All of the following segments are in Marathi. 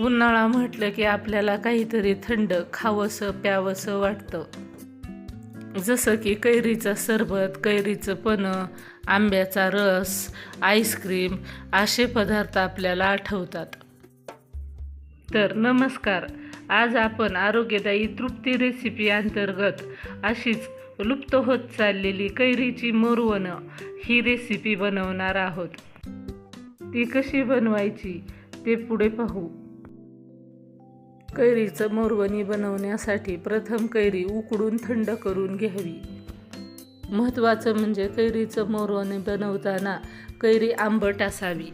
उन्हाळा म्हटलं की आपल्याला काहीतरी थंड खावंसं प्यावंसं वाटतं. जसं की कैरीचं सरबत कैरीचं पणं आंब्याचा रस आईस्क्रीम असे पदार्थ आपल्याला आठवतात. तर नमस्कार आज आपण आरोग्यदायी तृप्ती रेसिपी अंतर्गत अशीच लुप्त होत चाललेली कैरीची मोरवणं ही रेसिपी बनवणार आहोत. ती कशी बनवायची ते पुढे पाहू. कैरीचं मोरवणी बनवण्यासाठी प्रथम कैरी उकडून थंड करून घ्यावी. महत्त्वाचं म्हणजे कैरीचं मोरवणी बनवताना कैरी आंबट असावी.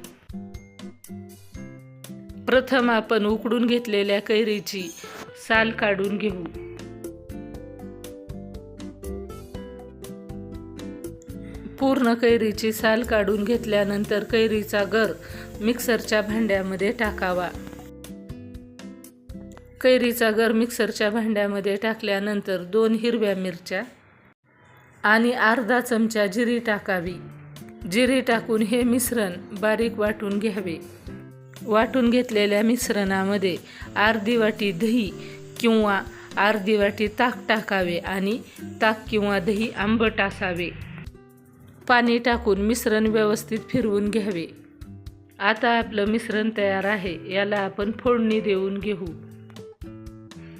प्रथम आपण उकडून घेतलेल्या कैरीची साल काढून घेऊ. पूर्ण कैरीची साल काढून घेतल्यानंतर कैरीचा गर मिक्सरच्या भांड्यामध्ये टाकावा. कैरीचा गर मिक्सरच्या भांड्यामध्ये टाकल्यानंतर दोन हिरव्या मिरच्या आणि अर्धा चमचा जिरी टाकावी. जिरी टाकून हे मिश्रण बारीक वाटून घ्यावे. वाटून घेतलेल्या मिश्रणामध्ये अर्धी वाटी दही किंवा अर्धी वाटी ताक टाकावे आणि ताक किंवा दही आंबट असावे. पाणी टाकून मिश्रण व्यवस्थित फिरवून घ्यावे. आता आपलं मिश्रण तयार आहे याला आपण फोडणी देऊन घेऊ.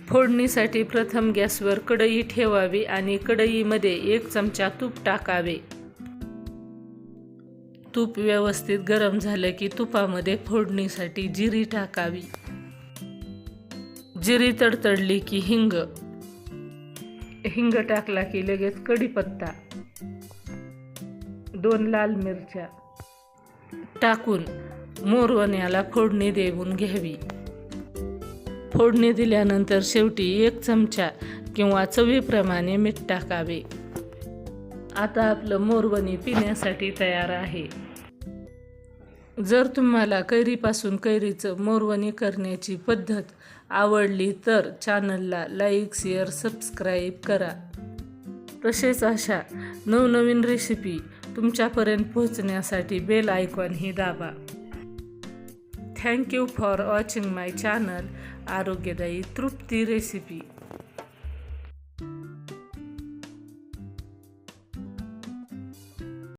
फोडणीसाठी प्रथम गॅसवर कढई ठेवावी आणि कढईमध्ये एक चमचा तूप टाकावे. तूप व्यवस्थित गरम झालं की तुपामध्ये फोडणीसाठी जिरी टाकावी. जिरी तडतडली की हिंग. हिंग टाकला की लगेच कढीपत्ता. दोन लाल मिरच्या. टाकून मोरवण्याला फोडणी देऊन घ्यावी. फोडणी दिल्यानंतर शेवटी एक चमचा किंवा चवीप्रमाणे मीठ टाकावे. आता आपलं मोरवणी पिण्यासाठी तयार आहे. जर तुम्हाला कैरीपासून कैरीचं मोरवणी करण्याची पद्धत आवडली तर चॅनलला लाईक शेअर सबस्क्राईब करा. तसेच अशा नवनवीन रेसिपी तुमच्यापर्यंत पोहोचण्यासाठी बेल आयकॉनही दाबा. Thank you for watching my channel आरोग्यदायी तृप्ती रेसिपी